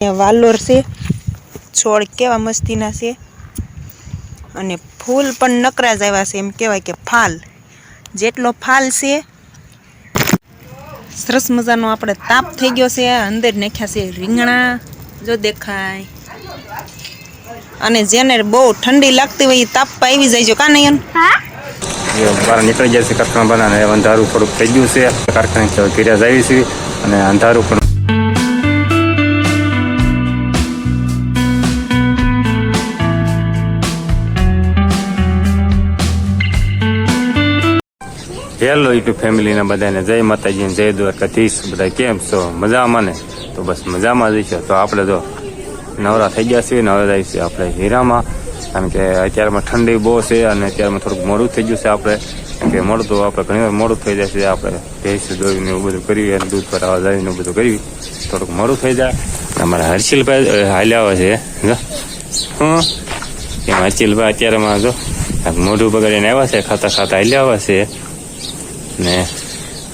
વાલોર છે છોડ કેવા મસ્તીના છે અને ફૂલ પણ નકરા જ આવ્યા છે એમ કહેવાય કે ફાલ. જેટલો ફાલ છે સરસ મજાનો આપણે તાપ થઈ ગયો છે અંદર નાખ્યા છે રીંગણા જો દેખાય. અને જેને બહુ ઠંડી લાગતી હોય એ તાપ આવી જાય છે કા નહીં બહાર નીકળી જાય છે કારખાના બનાને અંધારું થોડુંક થઈ ગયું છે કારખાને આવી છે અને અંધારું પણ હેલો યુટ્યુબ ફેમિલીના બધાને જય માતાજી જય દ્વારકાધીશ બધા કેમ છો? મજામાં ને? તો બસ મજામાં જ છે. તો આપણે તો નવરા થઈ ગયા છીએ, નવરા જાય છે આપણે હીરામાં. કારણ કે અત્યારમાં ઠંડી બહુ છે અને અત્યારમાં થોડુંક મોડું થઈ ગયું છે આપણે. કે મોડું તો આપણે ઘણી વાર મોડું થઈ જાય છે, આપણે ભેંસું દોઈને એવું બધું કર્યું અને દૂધ પર આવવા જઈને બધું કર્યું. થોડુંક મોડું થઈ જાય. અમારા હર્ષિલભાઈ હાલ્યા છે. હા એમ હર્ષિલભાઈ અત્યારમાં જો મોઢું બગાડીને આવ્યા છે, ખાતા ખાતા હાલ્યા આવ્યા છે. ને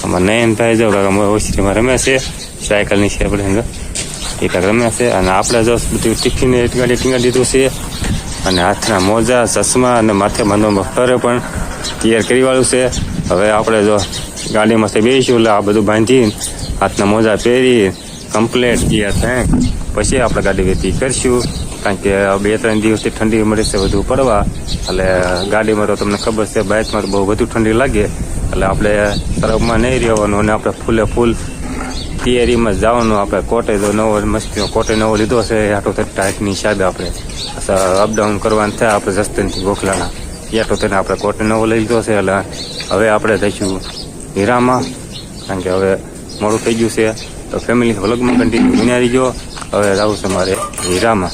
અમારા નયનભાઈ જો કાકા ઓછીમાં રમે છે સાયકલની છે આપણે એ કાંઈક રમે છે અને આપણે જો બધું ટિફિન ગાડી ટીંગા દીધું છે અને હાથના મોજા ચશ્મા અને માથે બાંધવામાં ફરે પણ તૈયાર કરી વાળું છે હવે આપણે જો ગાડીમાંથી બેસીશું એટલે આ બધું બાંધી હાથના મોજા પહેરી કમ્પ્લેટ તૈયાર થાય પછી આપણે ગાડી વેતી કરીશું કારણ કે બે ત્રણ દિવસથી ઠંડી મળે છે વધુ પડવા એટલે ગાડીમાં તો તમને ખબર છે બાઇકમાં તો બહુ વધુ ઠંડી લાગે એટલે આપણે તરફમાં નહીં રહેવાનું અને આપણે ફૂલે ફૂલ તૈયારીમાં જવાનું. આપણે કોટે તો નવો મસ્તીનો કોટે નવો લીધો છે. આટો ટાઈટની હિસાબે આપણે અપડાઉન કરવાનું થાય. આપણે જસ્તનથી ગોખલાના આટો તેને આપણે કોટે નવો લઈ લીધો છે. એટલે હવે આપણે થઈશું હીરામાં. કારણ કે હવે મોડું થઈ ગયું છે. તો ફેમિલી વ્લોગમાં કન્ટિન્યુ વિનારી ગયો. હવે જવું છે મારે હીરામાં.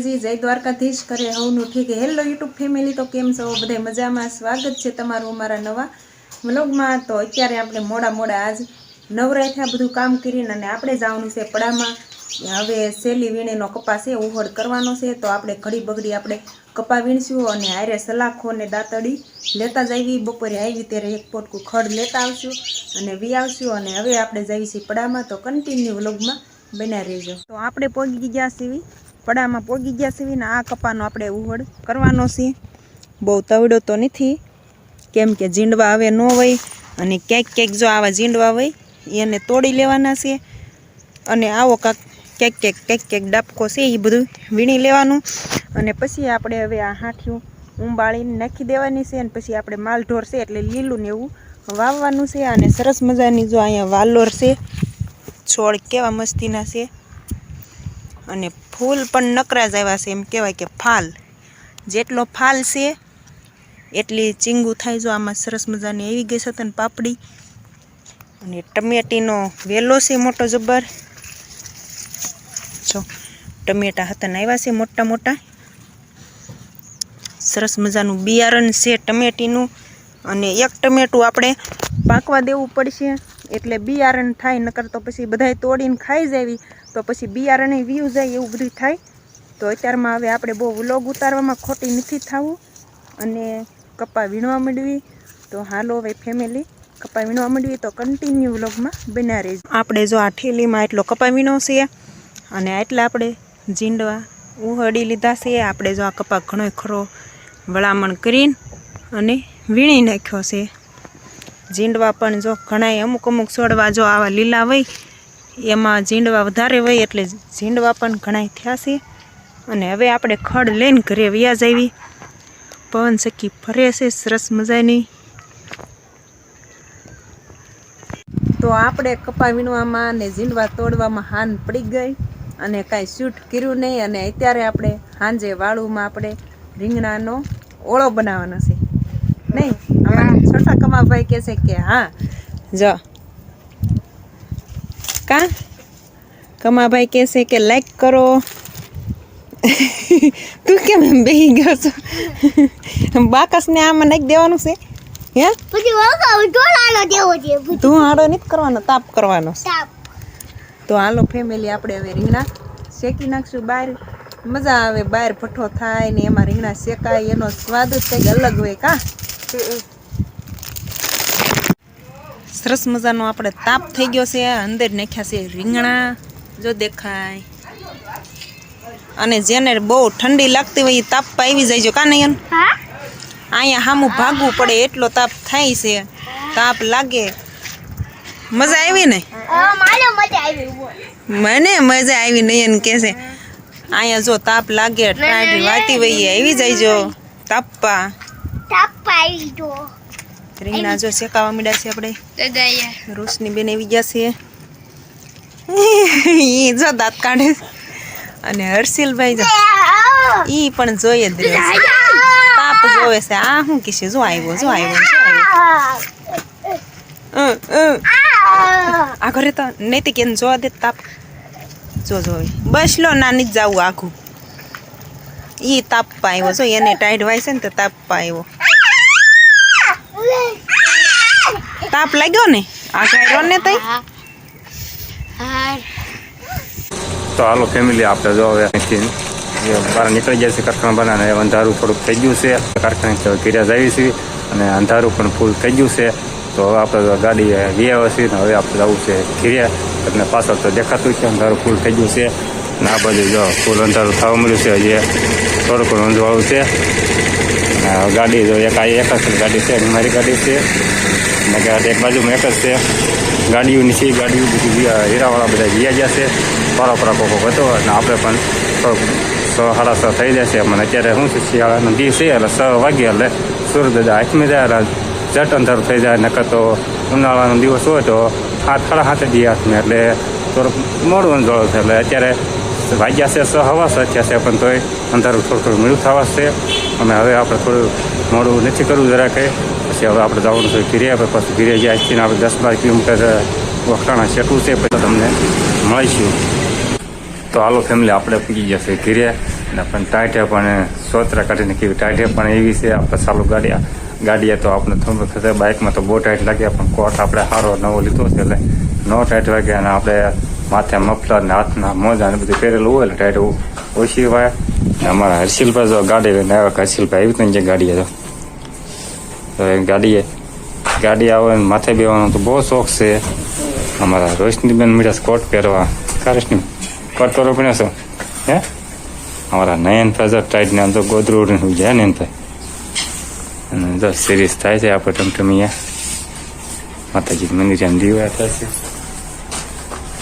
માતાજી જય દ્વારકાધીશ કરે હવનું ઠીક. હેલો યુટ્યુબ ફેમિલી તો કેમ છો? બધા મજામાં? સ્વાગત છે તમારું અમારા નવા વ્લોગમાં. તો અત્યારે આપણે મોડા મોડા આજ નવરાય થયા બધું કામ કરીને અને આપણે જવાનું છે પડામાં. હવે સેલી વીણીનો કપા છે ઉહડ કરવાનો છે. તો આપણે ઘડી બગડી આપણે કપા વીણશું અને હારે સલાખો ને દાંતડી લેતા જ આવી બપોરે આવી ત્યારે એક પોટકું ખડ લેતા આવશું અને વી આવશું અને હવે આપણે જઈએ પડામાં. તો કન્ટિન્યુ વ્લોગમાં બન્યા રહેજો. તો આપણે પહોંચી ગયા છીએ પડામાં પોગી ગયા સિવાય ને આ કપાનો આપણે ઉહળ કરવાનો છે. બહુ તવડો તો નથી. કેમ કે ઝીંડવા હવે ન હોય અને ક્યાંક ક્યાંક જો આવા ઝીંડવા હોય એને તોડી લેવાના છે. અને આવો કાંક ક્યાંક ક્યાંક ક્યાંક ક્યાંક ડાબકો છે એ બધું વીણી લેવાનું. અને પછી આપણે હવે આ હાંઠિયું ઉંબાળીને નાખી દેવાની છે અને પછી આપણે માલ ઢોરશે એટલે લીલું ને એવું વાવવાનું છે. અને સરસ મજાની જો અહીંયા વાલોર છે, છોડ કેવા મસ્તીના છે. અને ફૂલ પણ નકરા જ આવ્યા છે એમ કહેવાય કે ફાલ. જેટલો ફાલ છે, એટલી ચીંગું થાય જો આમાં સરસ મજાની એવી ગઈ છે તને પાપડી. અને ટમેટીનો વેલો છે મોટો જબ્બર. જો, ટમેટા હતા આવ્યા છે મોટા મોટા. સરસ મજાનું બિયારણ છે ટમેટીનું. અને એક ટમેટું આપણે પાકવા દેવું પડશે. એટલે બિયારણ થાય, નકર તો પછી બધાય તોડીને ખાઈ જાવી તો પછી બિયારણે વ્યૂ જાય એવું બધું થાય. તો અત્યારમાં હવે આપણે બહુ વ્લોગ ઉતારવામાં ખોટી નથી થવું. અને કપા વીણવા માંડવી, તો હાલો હવે ફેમિલી કપા વીણવા માંડવી તો કન્ટિન્યુ વ્લોગમાં બના રહેજો. આપણે જો આ ઠેલીમાં એટલો કપા વીણો છે અને એટલા આપણે જીંડવા ઉહડી લીધા છે આપણે જો આ કપા ઘણો ખરો વળામણ કરીને અને વીણી નાખ્યો છે. જીંડવા પણ જો ઘણાય અમુક અમુક છોડવા જો આવા લીલા હોય એમાં ઝીંડવા વધારે હોય એટલે ઝીંડવા પણ ઘણાય થયા છે. અને હવે આપણે ખડ લઈને ઘરે વ્યાજ આવી. પવન સખી ફરે છે સરસ મજાની. તો આપણે કપા વીણવામાં અને ઝીંડવા તોડવામાં હાન પડી ગઈ અને કાંઈ શૂટ કર્યું નહીં અને અત્યારે આપણે સાંજે વાળુમાં આપણે રીંગણાનો ઓળો બનાવવાનો છે. નહીં? અમારા છોટા કમાભાઈ કહે છે કે હા, જો કા કમાભાઈ કહેશે કે લાઈક કરો તું કેમ એમ બેહી ગયો છો બાકસને આમાં નાખી દેવાનું છે હે પછી દેવો છે ધુવાડો નથી કરવાનો તાપ કરવાનો તાપ તો હાલો ફેમિલી આપણે હવે રીંગણા શેકી નાખશું બહાર મજા આવે બહાર ભઠ્ઠો થાય ને એમાં રીંગણા શેકાય એનો સ્વાદ જ કંઈક અલગ હોય કા? સરસ મજાનો આપણે તાપ થઈ ગયો છે અંદર નાખ્યા છે રીંગણા જો દેખાય. અને જેને બહુ ઠંડી લાગતી હોય એ તાપમાં આવી જાય કા નહીં અહીંયા સામું ભાગવું પડે એટલો તાપ થાય છે તાપ લાગે. મજા આવી ને? મને મજા આવી નયન કે છે. અહીંયા જો તાપ લાગે ઠંડી વાતી હોય આવી જાય જો. તાપા તાપા આવી રીંગણા જો શેકાવા મીડ્યા છે આપણે. રોશની બેન આવી ગયા છે. ઈ જો દાંત કાઢે અને હર્ષિલભાઈ જો ઈ પણ જોઈએ જ રહે છે. તાપ જોવે છે. આ શું કીશે જો આવ્યો જો આવ્યો જો આવ્યો. આ ઘરે તો નૈતિક કેમ જોવા દે તાપ. જો જો. બસ લો નાની જ જાવું આખું ઈ તાપ આવ્યો જો એને ટાઈડ વાય છે ને તો તાપ આવ્યો તાપ લાગ્યો ને? આ ગાયરો ને તઈ? તો હાલો ફેમિલી આપણે જો હવે અહીંથી બહાર નીકળી જાય છે કારખાના બનાને હવે અંધારું થોડુંક થઈ ગયું છે. કારખાને કિર્યા આવી છે અને અંધારું પણ ફૂલ થઈ ગયું છે. તો હવે આપણે ગાડી ગયા છીએ હવે આપણે જવું છે ઘીર્યા એટલે પાછળ તો દેખાતું છે અંધારું ફૂલ થઈ ગયું છે. અને આ બાજુ જો ફૂલ અંધારું થવા મળ્યું છે. હજી થોડુંક અંધવાળું છે. ગાડી જો એક આ એક જ ગાડી છે, મારી ગાડી છે. એક બાજુમાં એક જ છે. ગાડીઓ નીચે ગાડીઓ બધી હીરાવાળા બધા વિયા ગયા છે. પારો કોકો હતો અને આપણે પણ સ સાડા છ થઈ જશે મને અત્યારે શું છે, શિયાળાનો દિવસ છે, એટલે છ વાગે એટલે સૂર્ય દાદા હાથમાં જાય એટલે જટ અંધારું થઈ જાય. નકર તો ઉનાળાનો દિવસ હોય તો હાથ સાડા હાથે દી હાથમાં, એટલે થોડુંક મોડું અંજવાળું છે એટલે અત્યારે વાગ્યા છે, સ હવા થયા છે, પણ તોય અંધારું થોડું થોડું મીઠું થવા છે. અને હવે આપણે થોડું મોડું નથી કરવું જરા કંઈ. પછી હવે આપણે જવાનું છે ઘીરે પછી ઘીરે જાય છે ને આપણે દસ બાર કિલોમીટર વખાણા શેકવું છે, પછી તમને મળીશું. તો હાલો ફેમિલી આપણે પૂગી જશે ઘીરે. અને પણ ટાઈટે પણ સોતરા કાઢીને કેવી ટાઈટે પણ એવી છે. આપણે ચાલુ ગાડી ગાડીએ તો આપણે થોડું થશે બાઇકમાં તો બહુ ટાઈટ લાગે પણ કોટ આપણે સારો નવો લીધો છે એટલે નો ટાઈટ વાગે અને આપણે માથે મફલર ને હાથના મોજા ને બધું પહેરેલું હોય એટલે ટાઈટ ઓછી વાય અમારા હર્ષિલભાઈ જો ગાડી લઈને આવ્યા. હર્ષિલભાઈ આવી નહીં જે ગાડી તો. તો એ ગાડીએ, ગાડી આવે માથે બેવાનો તો બહુ શોખ છે. અમારા રોશનીબેન મીઠા કોટ પહેરવા. કા રોશની? કોટ પહેરવો પણ છો? હે? અમારા નયન ફેઝર ટાઈટ ને આમ તો ગોદરું ઉડીને જાય ને ભાઈ અને જો સિરીઝ થાય છે આપણે ટમટમીયા માતાજી મંદિર એમ દીવા થાય છે.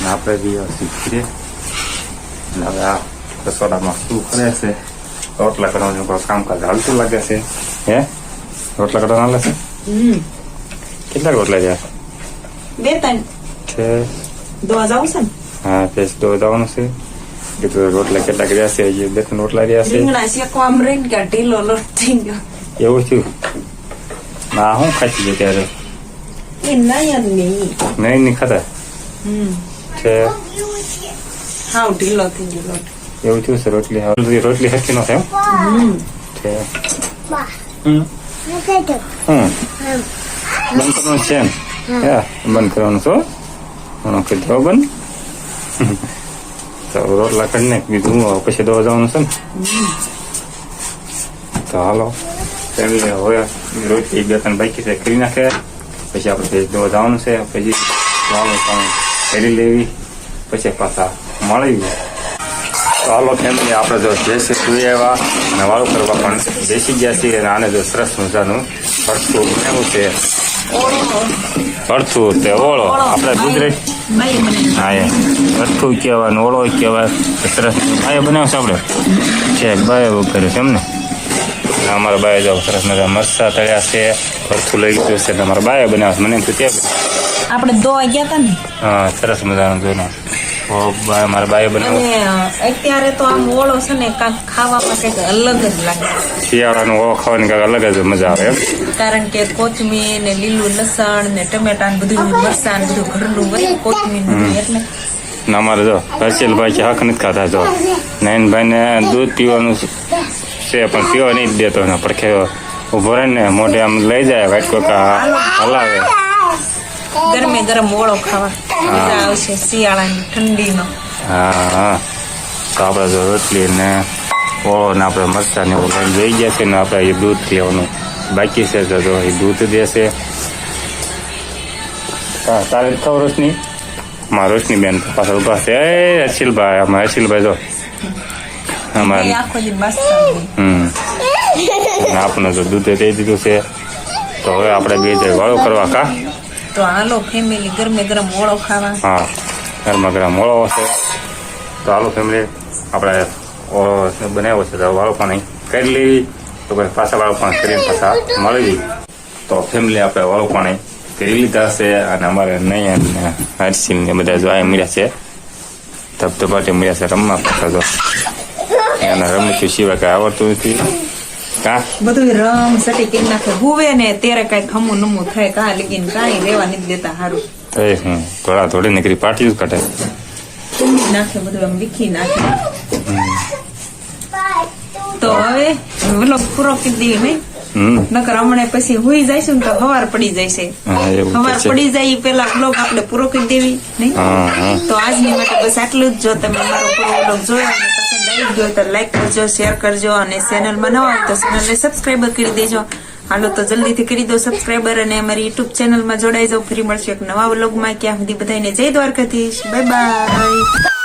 આપણે દીવા શીખીએ. હવે આ રસોડામાં શું કરે છે રોટલા કરવાનું કોઈ કામકાજ હાલતું લાગે છે હે રોટલા કરવાના હાલે છે કેટલા રોટલા છે બે ત્રણ છે દવા જાવ છે ને હા પેસ તો જવાનું છે કીધું રોટલા કેટલાક રહ્યા છે હજી બે ત્રણ રોટલા રહ્યા છે રીંગણા શેકવામાં રહીને કે ઢીલો લોટ થઈ ગયો એવું થયું ના હું ખાતી ગયો ત્યારે નહીં નહીં ખાતા હમ છે હા ઢીલો થઈ ગયો લોટ એવું થયું છે રોટલી રોટલી રોટલી હરખી નો થાય હમ. છે. બંધ કરવાનું છે એમ? બંધ કરવાનું છો હું. કીધું બંધ. તો રોટલા કરીને બીજું પછી દવા જવાનું છે ને. તો હાલો. ફેમિલી હવે રોટલી બે ત્રણ બાકી છે કરી નાખે. પછી આપણે દવા જવાનું છે પછી પણ કરી લેવી. પછી પાછા મળી તો હાલો ફેમિલી આપણે જો દેશી સુઈ આવ્યા અને વાળું કરવા પણ બેસી ગયા છીએ. અને આને જો સરસ મજાનું ભરતું કેવું છે? ભરતું તે ઓળો. આપણે ગુજરાતી હા એ. ભરતું કહેવાય ઓળો કહેવાય. તો સરસ. બાય બનાવશે આપણે? છે ભાઈ કર્યું છે એમને. અમારા બાય જો સરસ મજા મરસા તળ્યા છે. ભરતું લઈ ગયું છે. અમારા બાય બનાવશે મને થયું આપણે દોવા ગયા હતા ને? હા સરસ મજાનું જોઈને મારા ભાઈ બનાવે અત્યારે તો આમ ઓળો છે ને કાંક ખાવામાં કંઈક અલગ જ લાગે. શિયાળાનું ઓળો ખાવાની કાંઈક અલગ જ મજા આવે કારણ કે કોથમીર ને લીલું લસણ ને ટમેટા ને બધું મરચાં બધું ઘરનું હોય કોથમીર એટલે. ના મારે જો હર્ષિલભાઈ છે હક નથી ખાતા જો. નયનભાઈને દૂધ પીવાનું છે. પણ પીવા નહીં દેતો ને પડખે ઊભો રહે ને મોઢે આમ લઈ જાય વાઈટ કોકા હલાવે. ગરમે ગરમ ઓળો ખાવા. મજા આવશે શિયાળાની ઠંડીમાં હા. તો આપણે જો રોટલી ને ઓળો ને આપણે મરચાં ને એવું જઈ ગયા છે ને આપણે એ દૂધ લેવાનું બાકી છે તો એ દૂધ દેશે. હા તારે ખબર રોશની માં રોશની બેન પાછળ ઊભા છે. એ અશિલભાઈ આમાં અશિલભાઈ જો. અમારે હમ. અને આપણે જો દૂધે દઈ દીધું છે. તો હવે આપણે બે જઈ વાળો કરવા કા? તો હાલો ફેમિલી ગરમે ગરમ ઓળો ખાવા. હા, ગરમા ગરમ મોળો હશે. તો હાલો ફેમિલી આપણે ઓળો બનાવ્યો છે, તો વાળો પણ કરી લેવી. તો પછી પાછા વાળો પણ કરીને પાછા મળી તો ફેમિલી આપણે વાળો પણ કરી લીધા છે, અને અમારે નહીં અને હર્ષિલ ને બધા જોવા મળ્યા છે. ધબધબાટી મળ્યા છે, રમવા પાછા જો. એને રમતું સિવાય કાંઈ આવડતું નથી. કા? બધું રમ સટી કરી નાખે. હુવે ને ત્યારે કઈ ખમું નમું થાય. કા લગીન કાઈ રેવા નથી દેતા હારું. તો એ હું થોડા થોડી નીકળી પાટી જ કાઢે. નાખે બધું આમ વીખી નાખે. તો હવે વ્લોગ પૂરો કરી દઈએ નહીં નકર હમણાં પછી હુઈ જઈશું ને તો હવાર પડી જશે. હવાર પડી જાય પેલા બ્લોગ આપણે પૂરો કરી દેવી નહીં? તો આજની માટે બસ આટલું જ. જો તમે મારો પૂરો બ્લોગ જોયો પસંદ તો લાઈક કરજો શેર કરજો અને ચેનલમાં નવા હોય તો ચેનલને સબસ્ક્રાઈબર કરી દેજો. હાલો તો જલ્દીથી કરી દો સબસ્ક્રાઈબર અને અમારી યુટ્યુબ ચેનલમાં જોડાઈ જાઓ. ફરી મળશે એક નવા વ્લોગમાં ક્યાં સુધી બધાને જય દ્વારકાધીશ. Bye bye